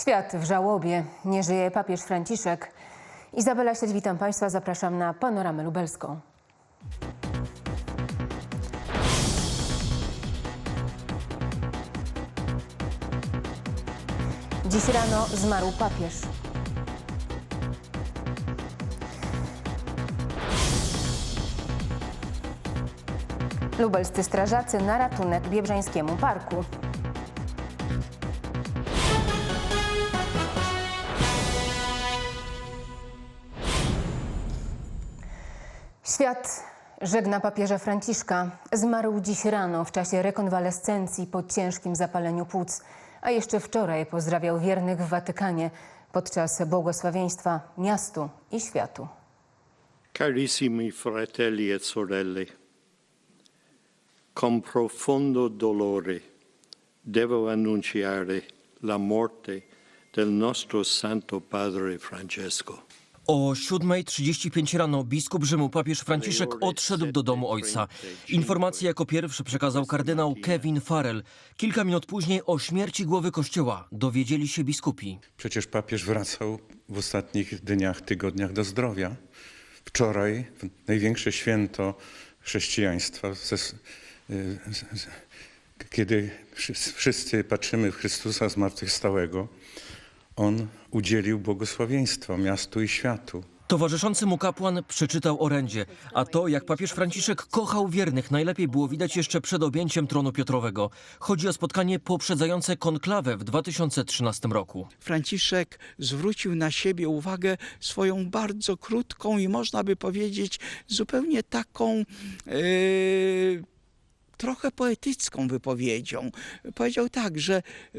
Świat w żałobie. Nie żyje papież Franciszek. Izabela Sieć, witam Państwa. Zapraszam na panoramę lubelską. Dziś rano zmarł papież. Lubelscy strażacy na ratunek Biebrzańskiemu Parku. Świat żegna papieża Franciszka. Zmarł dziś rano w czasie rekonwalescencji po ciężkim zapaleniu płuc, a jeszcze wczoraj pozdrawiał wiernych w Watykanie podczas błogosławieństwa miastu i światu. Carissimi fratelli e sorelle, con profondo dolore devo annunciare la morte del nostro Santo Padre Francesco. O 7.35 rano biskup Rzymu papież Franciszek odszedł do domu ojca. Informację jako pierwszy przekazał kardynał Kevin Farrell. Kilka minut później o śmierci głowy kościoła dowiedzieli się biskupi. Przecież papież wracał w ostatnich dniach, tygodniach do zdrowia. Wczoraj, w największe święto chrześcijaństwa, ze, z- z- kiedy wszyscy- wszyscy patrzymy w Chrystusa zmartwychwstałego, on udzielił błogosławieństwa miastu i światu. Towarzyszący mu kapłan przeczytał orędzie, a to, jak papież Franciszek kochał wiernych, najlepiej było widać jeszcze przed objęciem tronu Piotrowego. Chodzi o spotkanie poprzedzające konklawę w 2013 roku. Franciszek zwrócił na siebie uwagę swoją bardzo krótką i można by powiedzieć zupełnie taką e, trochę poetycką wypowiedzią. Powiedział tak, że e,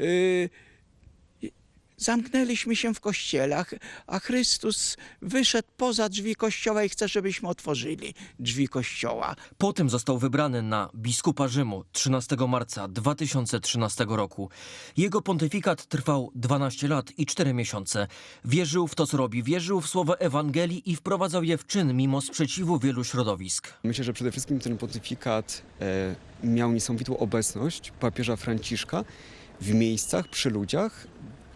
zamknęliśmy się w kościelach, a Chrystus wyszedł poza drzwi kościoła i chce, żebyśmy otworzyli drzwi kościoła. Potem został wybrany na biskupa Rzymu 13 marca 2013 roku. Jego pontyfikat trwał 12 lat i 4 miesiące. Wierzył w to, co robi, wierzył w słowa Ewangelii i wprowadzał je w czyn mimo sprzeciwu wielu środowisk. Myślę, że przede wszystkim ten pontyfikat e, miał niesamowitą obecność papieża Franciszka w miejscach, przy ludziach,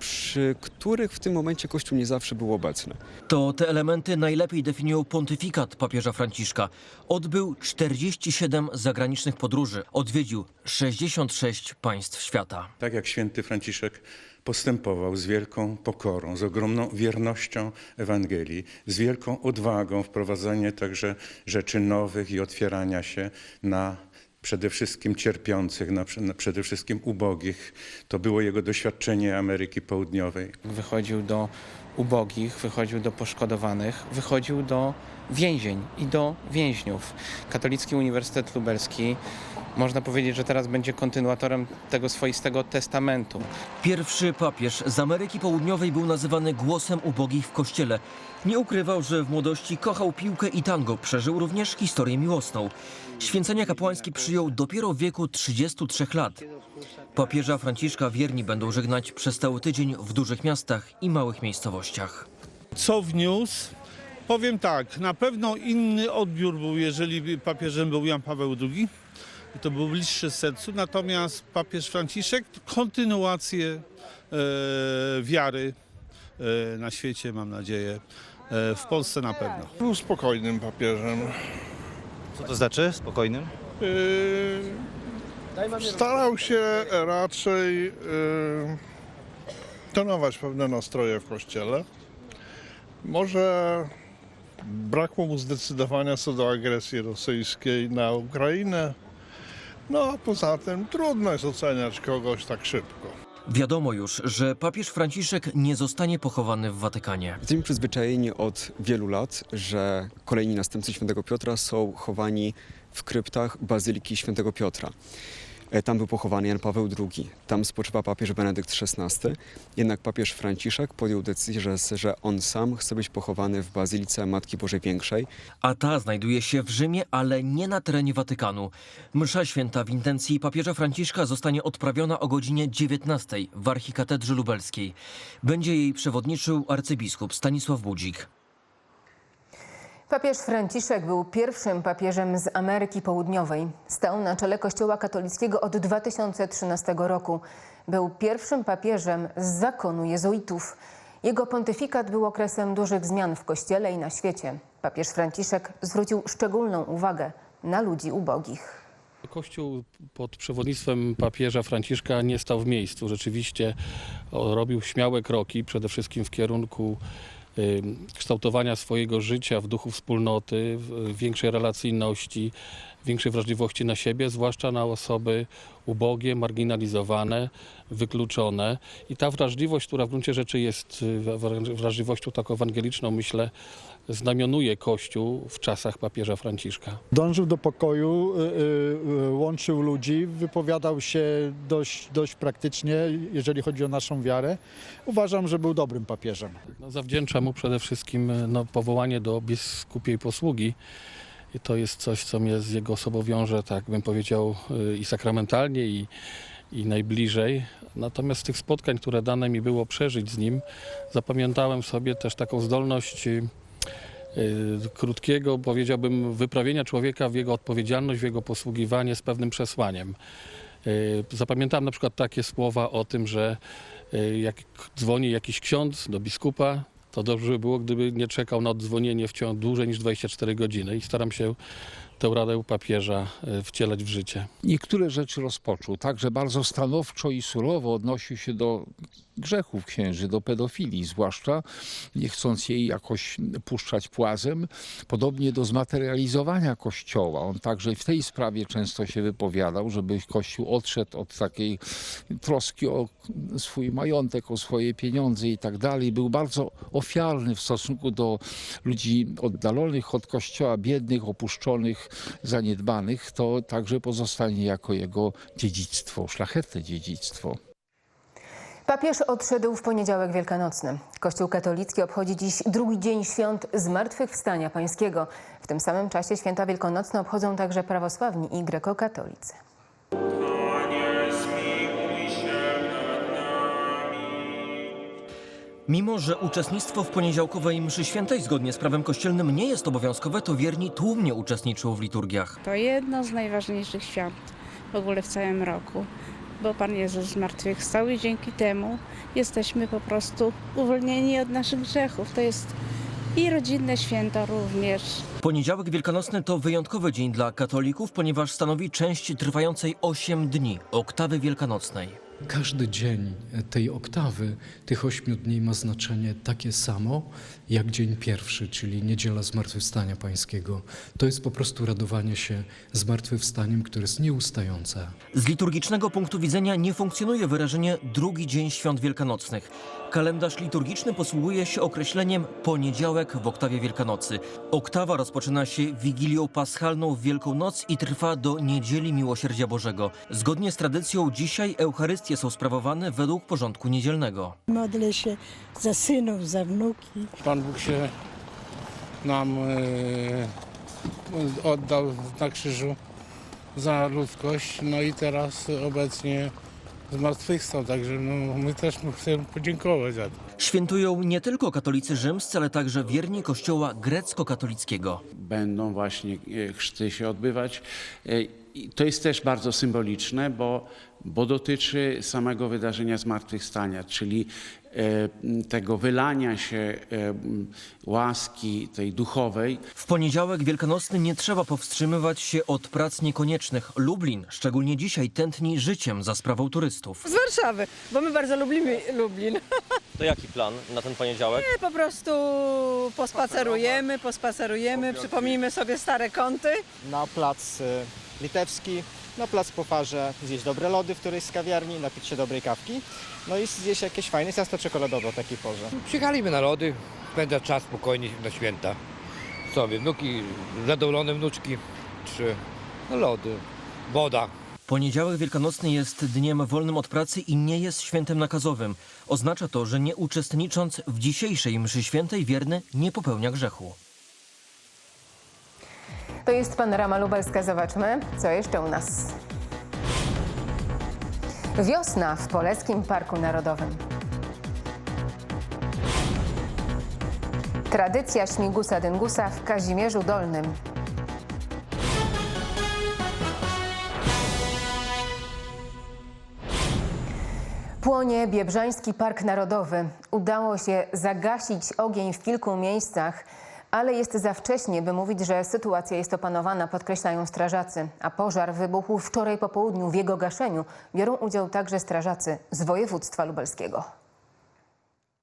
przy których w tym momencie Kościół nie zawsze był obecny. To te elementy najlepiej definiują pontyfikat papieża Franciszka. Odbył 47 zagranicznych podróży, odwiedził 66 państw świata. Tak jak święty Franciszek postępował z wielką pokorą, z ogromną wiernością Ewangelii, z wielką odwagą wprowadzania także rzeczy nowych i otwierania się na przede wszystkim cierpiących, na, na przede wszystkim ubogich. To było jego doświadczenie Ameryki Południowej. wychodził do ubogich, wychodził do poszkodowanych, wychodził do więzień i do więźniów. Katolicki Uniwersytet Lubelski można powiedzieć, że teraz będzie kontynuatorem tego swoistego testamentu. Pierwszy papież z Ameryki Południowej był nazywany głosem ubogich w kościele. Nie ukrywał, że w młodości kochał piłkę i tango, przeżył również historię miłosną. Święcenia kapłańskie przyjął dopiero w wieku 33 lat. Papieża Franciszka wierni będą żegnać przez cały tydzień w dużych miastach i małych miejscowościach. co wniósł? Powiem tak, na pewno inny odbiór był, jeżeli papieżem był Jan Paweł II. I to był bliższy sercu, natomiast papież Franciszek kontynuację e, wiary e, na świecie, mam nadzieję, e, w Polsce na pewno. Był spokojnym papieżem. Co to znaczy? Spokojnym? Yy, starał się raczej yy, tonować pewne nastroje w kościele. Może brakło mu zdecydowania co do agresji rosyjskiej na Ukrainę. No a poza tym trudno jest oceniać kogoś tak szybko. Wiadomo już, że papież Franciszek nie zostanie pochowany w Watykanie. Jesteśmy przyzwyczajeni od wielu lat, że kolejni następcy świętego Piotra są chowani w kryptach Bazyliki świętego Piotra. E, Tam był pochowany Jan Paweł II, tam spoczywa papież Benedykt XVI. Jednak papież Franciszek podjął decyzję, że, on sam chce być pochowany w Bazylice Matki Bożej Większej. A ta znajduje się w Rzymie, ale nie na terenie Watykanu. Msza święta w intencji papieża Franciszka zostanie odprawiona o godzinie 19 w archikatedrze lubelskiej. Będzie jej przewodniczył arcybiskup Stanisław Budzik. Papież Franciszek był pierwszym papieżem z Ameryki Południowej. Stał na czele Kościoła katolickiego od 2013 roku. Był pierwszym papieżem z zakonu jezuitów. Jego pontyfikat był okresem dużych zmian w Kościele i na świecie. Papież Franciszek zwrócił szczególną uwagę na ludzi ubogich. Kościół pod przewodnictwem papieża Franciszka nie stał w miejscu. Rzeczywiście robił śmiałe kroki, przede wszystkim w kierunku kształtowania swojego życia w duchu wspólnoty, w- większej relacyjności, większej wrażliwości na siebie, zwłaszcza na osoby ubogie, marginalizowane, wykluczone. I ta wrażliwość, która w gruncie rzeczy jest y, wra- wrażliwością taką ewangeliczną, myślę, znamionuje Kościół w czasach papieża Franciszka. Dążył do pokoju, y, y, y, łączył ludzi, wypowiadał się dość, dość praktycznie, jeżeli chodzi o naszą wiarę. Uważam, że był dobrym papieżem. No, zawdzięczam mu przede wszystkim no, powołanie do biskupiej posługi. I to jest coś, co mnie z jego osobą wiąże, tak bym powiedział, i sakramentalnie, i, i najbliżej. Natomiast z tych spotkań, które dane mi było przeżyć z nim, zapamiętałem sobie też taką zdolność krótkiego, powiedziałbym, wyprawienia człowieka w jego odpowiedzialność, w jego posługiwanie z pewnym przesłaniem. Y, Zapamiętałem na przykład takie słowa o tym, że y, jak dzwoni jakiś ksiądz do biskupa, to dobrze by było, gdyby nie czekał na oddzwonienie w ciągu dłużej niż 24 godziny i staram się tę radę papieża y, wcielać w życie. niektóre rzeczy rozpoczął. Także bardzo stanowczo i surowo odnosił się do grzechów księży, do pedofilii, zwłaszcza nie chcąc jej jakoś puszczać płazem. Podobnie do zmaterializowania kościoła. On także w tej sprawie często się wypowiadał, żeby kościół odszedł od takiej troski o swój majątek, o swoje pieniądze i tak dalej. Był bardzo ofiarny w stosunku do ludzi oddalonych od kościoła, biednych, opuszczonych, zaniedbanych. To także pozostanie jako jego dziedzictwo, szlachetne dziedzictwo. Papież odszedł w poniedziałek wielkanocny. Kościół katolicki obchodzi dziś drugi dzień świąt Zmartwychwstania Pańskiego. W tym samym czasie święta wielkanocne obchodzą także prawosławni i grekokatolicy. Mimo, że uczestnictwo w poniedziałkowej mszy świętej zgodnie z prawem kościelnym nie jest obowiązkowe, to wierni tłumnie uczestniczą w liturgiach. To jedno z najważniejszych świąt w ogóle w całym roku, bo Pan Jezus zmartwychwstał i dzięki temu jesteśmy po prostu uwolnieni od naszych grzechów. To jest i rodzinne święto również. Poniedziałek wielkanocny to wyjątkowy dzień dla katolików, ponieważ stanowi część trwającej 8 dni oktawy wielkanocnej. Każdy dzień tej oktawy, tych ośmiu dni ma znaczenie takie samo jak dzień pierwszy, czyli niedziela Zmartwychwstania Pańskiego. To jest po prostu radowanie się Zmartwychwstaniem, które jest nieustające. Z liturgicznego punktu widzenia nie funkcjonuje wyrażenie drugi dzień świąt wielkanocnych. Kalendarz liturgiczny posługuje się określeniem poniedziałek w oktawie Wielkanocy. Oktawa rozpoczyna się Wigilią Paschalną w Wielką Noc i trwa do Niedzieli Miłosierdzia Bożego. Zgodnie z tradycją dzisiaj Eucharystie są sprawowane według porządku niedzielnego. Modlę się za synów, za wnuki. Pan Bóg się nam e, oddał na krzyżu za ludzkość, no i teraz obecnie zmartwychwstał, także no, my też mu chcemy podziękować za to. Świętują nie tylko katolicy rzymscy, ale także wierni kościoła grecko-katolickiego. będą właśnie e, chrzty się odbywać. I To jest też bardzo symboliczne, bo, bo dotyczy samego wydarzenia zmartwychwstania, czyli e, tego wylania się e, łaski tej duchowej. W poniedziałek wielkanocny nie trzeba powstrzymywać się od prac niekoniecznych. Lublin, szczególnie dzisiaj, tętni życiem za sprawą turystów. Z Warszawy, bo my bardzo lubimy Lublin. To jaki plan na ten poniedziałek? My po prostu pospacerujemy, pospacerujemy, przypomnijmy sobie stare kąty. na plac y, litewski, na plac po parze zjeść dobre lody w którejś z kawiarni, napić się dobrej kawki, no i zjeść jakieś fajne ciasto czekoladowe o takiej porze. Przyjechaliśmy na lody, spędzać czas spokojnie na święta. Sobie wnuki, zadowolone wnuczki, czy no lody, woda. Poniedziałek wielkanocny jest dniem wolnym od pracy i nie jest świętem nakazowym. Oznacza to, że nie uczestnicząc w dzisiejszej mszy świętej, wierny nie popełnia grzechu. To jest panorama lubelska. Zobaczmy, co jeszcze u nas. Wiosna w Poleckim Parku Narodowym. Tradycja śmigusa dyngusa w Kazimierzu Dolnym. Płonie Biebrzański Park Narodowy. Udało się zagasić ogień w kilku miejscach, ale jest za wcześnie, by mówić, że sytuacja jest opanowana, podkreślają strażacy. A pożar wybuchł wczoraj po południu. W jego gaszeniu biorą udział także strażacy z województwa lubelskiego.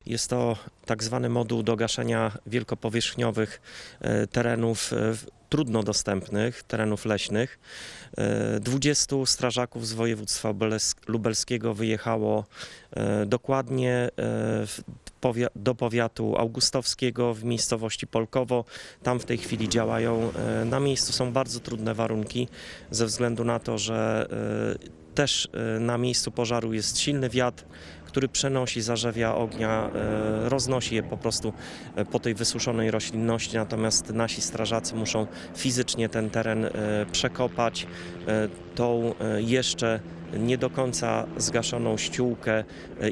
Jest to tak zwany moduł do gaszenia wielkopowierzchniowych e, terenów e, trudno dostępnych, terenów leśnych. E, 20 strażaków z województwa lubelskiego wyjechało e, dokładnie e, w- do powiatu augustowskiego w miejscowości Polkowo. Tam w tej chwili działają. e, Na miejscu są bardzo trudne warunki ze względu na to, że e, też e, na miejscu pożaru jest silny wiatr, który przenosi zarzewia ognia, e, roznosi je po prostu e, po tej wysuszonej roślinności, natomiast nasi strażacy muszą fizycznie ten teren e, przekopać, tą jeszcze nie do końca zgaszoną ściółkę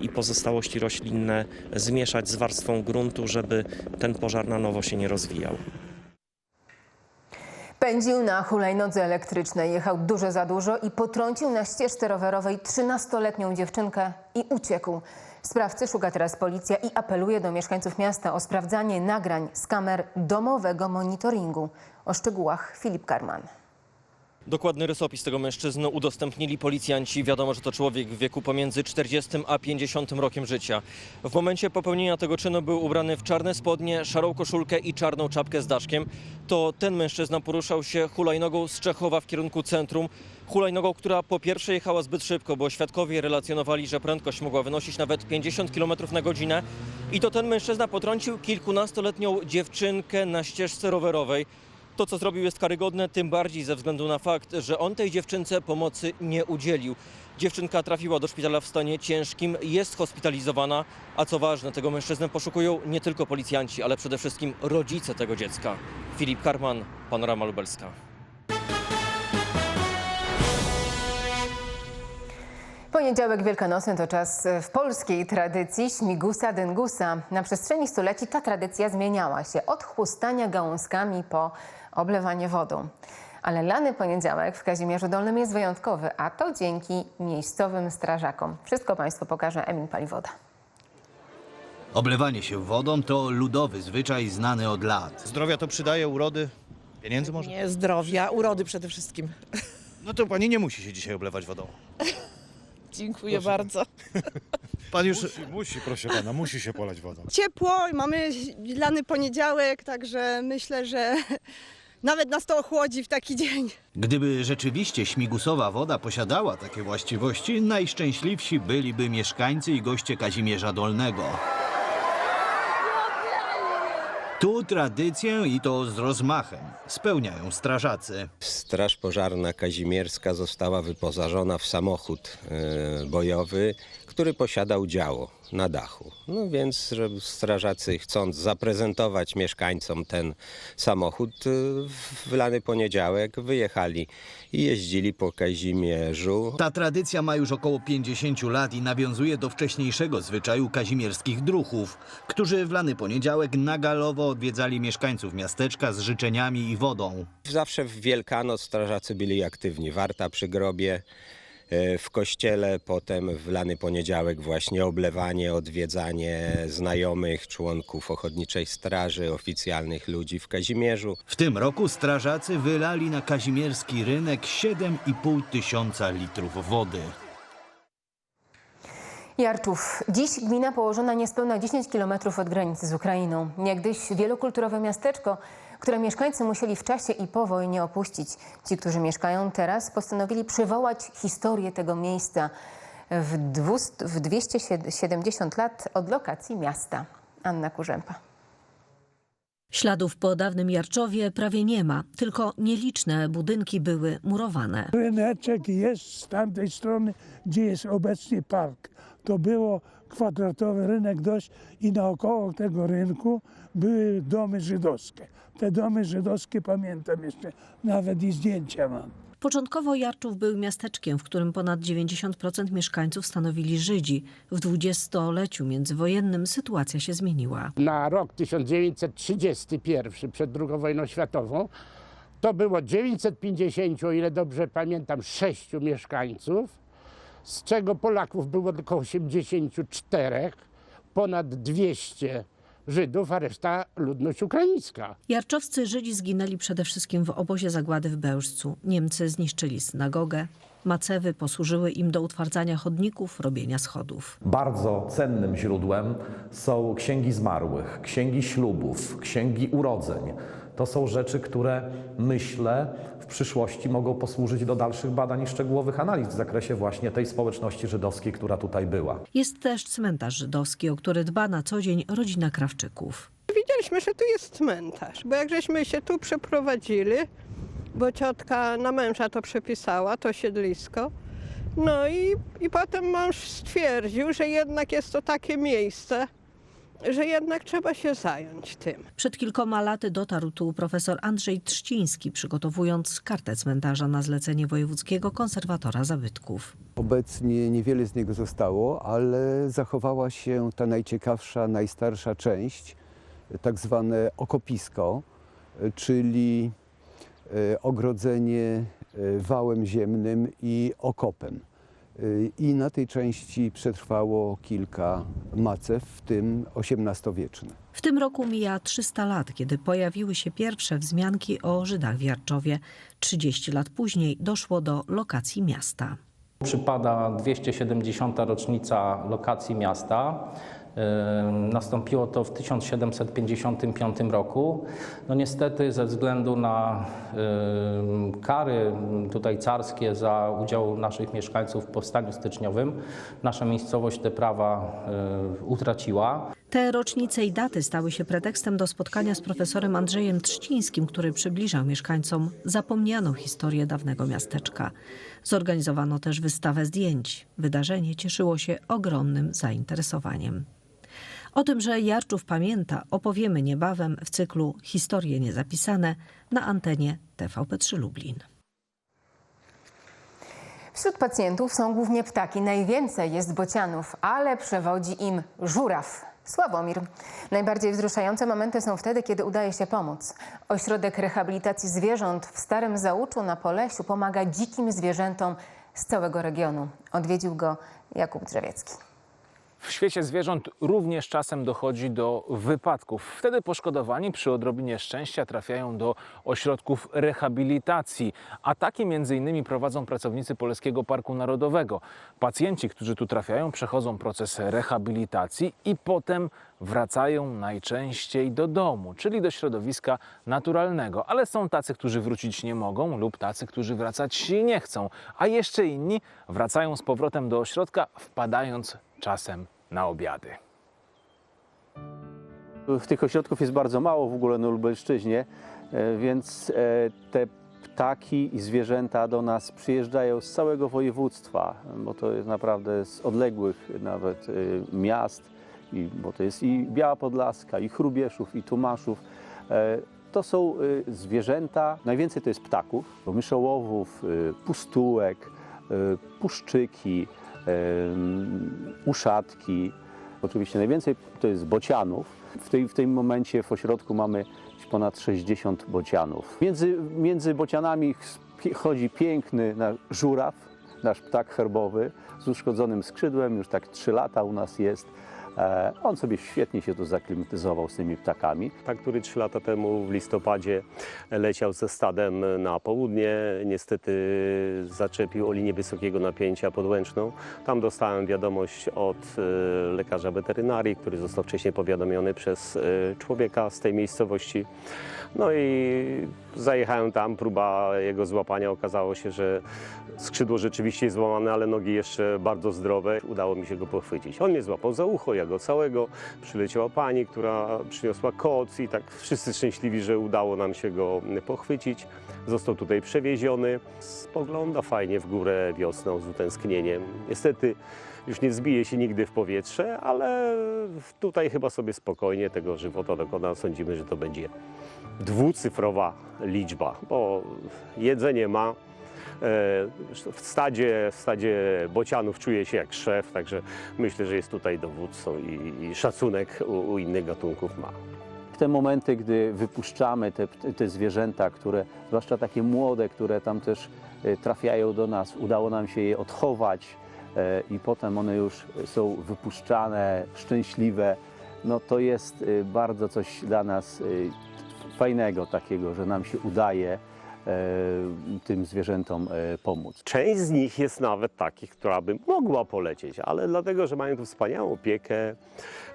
i pozostałości roślinne zmieszać z warstwą gruntu, żeby ten pożar na nowo się nie rozwijał. Pędził na hulajnodze elektrycznej, jechał dużo za dużo i potrącił na ścieżce rowerowej 13-letnią dziewczynkę i uciekł. Sprawcy szuka teraz policja i apeluje do mieszkańców miasta o sprawdzanie nagrań z kamer domowego monitoringu. O szczegółach Filip Karman. Dokładny rysopis tego mężczyzny udostępnili policjanci. Wiadomo, że to człowiek w wieku pomiędzy 40 a 50 rokiem życia. W momencie popełnienia tego czynu był ubrany w czarne spodnie, szarą koszulkę i czarną czapkę z daszkiem. To ten mężczyzna poruszał się hulajnogą z Czechowa w kierunku centrum. Hulajnogą, która po pierwsze jechała zbyt szybko, bo świadkowie relacjonowali, że prędkość mogła wynosić nawet 50 km na godzinę. I to ten mężczyzna potrącił kilkunastoletnią dziewczynkę na ścieżce rowerowej. To, co zrobił, jest karygodne, tym bardziej ze względu na fakt, że on tej dziewczynce pomocy nie udzielił. Dziewczynka trafiła do szpitala w stanie ciężkim, jest hospitalizowana, a co ważne, tego mężczyznę poszukują nie tylko policjanci, ale przede wszystkim rodzice tego dziecka. Filip Karman, Panorama Lubelska. Poniedziałek wielkanocny to czas w polskiej tradycji śmigusa dyngusa. Na przestrzeni stuleci ta tradycja zmieniała się od chłustania gałązkami po oblewanie wodą. Ale lany poniedziałek w Kazimierzu Dolnym jest wyjątkowy, a to dzięki miejscowym strażakom. Wszystko Państwu pokaże Emil Paliwoda. Oblewanie się wodą to ludowy zwyczaj znany od lat. Zdrowia to przydaje, urody, pieniędzy może? Nie zdrowia, urody przede wszystkim. No to pani nie musi się dzisiaj oblewać wodą. Dziękuję bardzo. Pan już... Musi, musi, proszę pana, musi się polać wodą. Ciepło, mamy lany poniedziałek, także myślę, że nawet nas to ochłodzi w taki dzień. Gdyby rzeczywiście śmigusowa woda posiadała takie właściwości, najszczęśliwsi byliby mieszkańcy i goście Kazimierza Dolnego. Tu tradycję i to z rozmachem spełniają strażacy. Straż Pożarna Kazimierska została wyposażona w samochód e, bojowy, który posiadał działo na dachu. No więc strażacy chcąc zaprezentować mieszkańcom ten samochód, e, w lany poniedziałek wyjechali i jeździli po Kazimierzu. Ta tradycja ma już około 50 lat i nawiązuje do wcześniejszego zwyczaju kazimierskich druchów, którzy w lany poniedziałek nagalowo odwiedzali mieszkańców miasteczka z życzeniami i wodą. Zawsze w Wielkanoc strażacy byli aktywni. Warta przy grobie, w kościele, potem w lany poniedziałek właśnie oblewanie, odwiedzanie znajomych, członków Ochotniczej Straży, oficjalnych ludzi w Kazimierzu. W tym roku strażacy wylali na kazimierski rynek 7,5 tysiąca litrów wody. Jarczów. Dziś gmina położona niespełna 10 km od granicy z Ukrainą. Niegdyś wielokulturowe miasteczko, które mieszkańcy musieli w czasie i po wojnie opuścić. Ci, którzy mieszkają teraz, postanowili przywołać historię tego miejsca w, 200, w 270 lat od lokacji miasta. Anna Kurzępa. Śladów po dawnym Jarczowie prawie nie ma, tylko nieliczne budynki były murowane. Ryneczek jest z tamtej strony, gdzie jest obecnie park. To było kwadratowy rynek dość i naokoło tego rynku były domy żydowskie. Te domy żydowskie pamiętam jeszcze, nawet i zdjęcia mam. Początkowo Jarczów był miasteczkiem, w którym ponad 90% mieszkańców stanowili Żydzi. W dwudziestoleciu międzywojennym sytuacja się zmieniła. Na rok 1931, przed II wojną światową, to było 950, o ile dobrze pamiętam, sześciu mieszkańców, z czego Polaków było tylko 84, ponad 200 Żydów, a reszta ludność ukraińska. Jarczowscy Żydzi zginęli przede wszystkim w obozie zagłady w Bełżcu. Niemcy zniszczyli synagogę. Macewy posłużyły im do utwardzania chodników, robienia schodów. Bardzo cennym źródłem są księgi zmarłych, księgi ślubów, księgi urodzeń. To są rzeczy, które myślę w przyszłości mogą posłużyć do dalszych badań i szczegółowych analiz w zakresie właśnie tej społeczności żydowskiej, która tutaj była. Jest też cmentarz żydowski, o który dba na co dzień rodzina Krawczyków. Widzieliśmy, że tu jest cmentarz, bo jak żeśmy się tu przeprowadzili, bo ciotka na męża to przepisała, to siedlisko, no i, i potem mąż stwierdził, że jednak jest to takie miejsce, że jednak trzeba się zająć tym. Przed kilkoma laty dotarł tu profesor Andrzej Trzciński, przygotowując kartę cmentarza na zlecenie wojewódzkiego konserwatora zabytków. Obecnie niewiele z niego zostało, ale zachowała się ta najciekawsza, najstarsza część, tak zwane okopisko, czyli e, ogrodzenie e, wałem ziemnym i okopem. E, I na tej części przetrwało kilka macew, w tym XVIII-wieczne. W tym roku mija 300 lat, kiedy pojawiły się pierwsze wzmianki o Żydach w Jarczowie. 30 lat później doszło do lokacji miasta. Przypada 270. rocznica lokacji miasta. Nastąpiło to w 1755 roku. No niestety ze względu na kary tutaj carskie za udział naszych mieszkańców w powstaniu styczniowym, nasza miejscowość te prawa utraciła. Te rocznice i daty stały się pretekstem do spotkania z profesorem Andrzejem Trzcińskim, który przybliżał mieszkańcom zapomnianą historię dawnego miasteczka. Zorganizowano też wystawę zdjęć. Wydarzenie cieszyło się ogromnym zainteresowaniem. O tym, że Jarczów pamięta, opowiemy niebawem w cyklu Historie niezapisane na antenie TVP3 Lublin. Wśród pacjentów są głównie ptaki. Najwięcej jest bocianów, ale przewodzi im żuraw. Sławomir. Najbardziej wzruszające momenty są wtedy, kiedy udaje się pomóc. Ośrodek Rehabilitacji Zwierząt w Starym Zauczu na Polesiu pomaga dzikim zwierzętom z całego regionu. Odwiedził go Jakub Drzewiecki. W świecie zwierząt również czasem dochodzi do wypadków. Wtedy poszkodowani przy odrobinie szczęścia trafiają do ośrodków rehabilitacji, a takie innymi prowadzą pracownicy Polskiego Parku Narodowego. Pacjenci, którzy tu trafiają, przechodzą proces rehabilitacji i potem wracają najczęściej do domu, czyli do środowiska naturalnego. Ale są tacy, którzy wrócić nie mogą lub tacy, którzy wracać nie chcą, a jeszcze inni wracają z powrotem do ośrodka, wpadając czasem na obiady. W tych ośrodków jest bardzo mało w ogóle na Lubelszczyźnie, e, więc e, te ptaki i zwierzęta do nas przyjeżdżają z całego województwa, bo to jest naprawdę z odległych nawet e, miast, i, bo to jest i Biała Podlaska, i Chrubieszów, i Tomaszów. E, To są e, zwierzęta, najwięcej to jest ptaków, myszołowów, e, pustułek, e, puszczyki, uszatki. Oczywiście najwięcej to jest bocianów. W, tej, w tym momencie w ośrodku mamy ponad 60 bocianów. Między, między bocianami ch- chodzi piękny żuraw, nasz ptak herbowy z uszkodzonym skrzydłem, już tak 3 lata u nas jest. E, On sobie świetnie się tu zaklimatyzował z tymi ptakami. Tak, który trzy lata temu w listopadzie leciał ze stadem na południe. Niestety zaczepił o linię wysokiego napięcia podłęczną. Tam dostałem wiadomość od e, lekarza weterynarii, który został wcześniej powiadomiony przez e, człowieka z tej miejscowości. No i zajechałem tam, próba jego złapania. Okazało się, że skrzydło rzeczywiście jest złamane, ale nogi jeszcze bardzo zdrowe. Udało mi się go pochwycić. On mnie złapał za ucho, ja go całego. Przyleciała pani, która przyniosła koc i tak wszyscy szczęśliwi, że udało nam się go pochwycić. Został tutaj przewieziony. Spogląda fajnie w górę wiosną z utęsknieniem. Niestety już nie zbije się nigdy w powietrze, ale tutaj chyba sobie spokojnie tego żywota dokona. Sądzimy, że to będzie dwucyfrowa liczba, bo jedzenie ma, W stadzie, w stadzie bocianów czuje się jak szef, także myślę, że jest tutaj dowódcą i, i szacunek u, u innych gatunków ma. te momenty, gdy wypuszczamy te, te zwierzęta, które, zwłaszcza takie młode, które tam też e, trafiają do nas, udało nam się je odchować e, i potem one już są wypuszczane, szczęśliwe, no to jest e, bardzo coś dla nas e, fajnego takiego, że nam się udaje e, tym zwierzętom e, pomóc. Część z nich jest nawet takich, która by mogła polecieć, ale dlatego, że mają tu wspaniałą opiekę,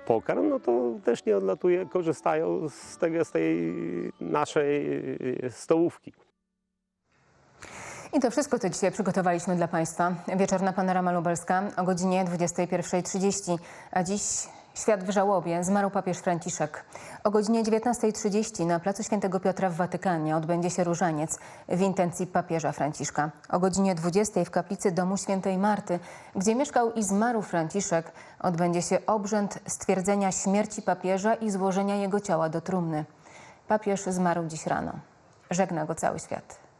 pokarm, no to też nie odlatuje, korzystają z, tego, z tej naszej e, stołówki. I to wszystko, co dzisiaj przygotowaliśmy dla Państwa. Wieczorna Panorama Lubelska o godzinie 21.30. A dziś świat w żałobie. Zmarł papież Franciszek. O godzinie 19.30 na Placu Świętego Piotra w Watykanie odbędzie się różaniec w intencji papieża Franciszka. O godzinie 20.00 w kaplicy domu Świętej Marty, gdzie mieszkał i zmarł Franciszek, odbędzie się obrzęd stwierdzenia śmierci papieża i złożenia jego ciała do trumny. Papież zmarł dziś rano. Żegna go cały świat.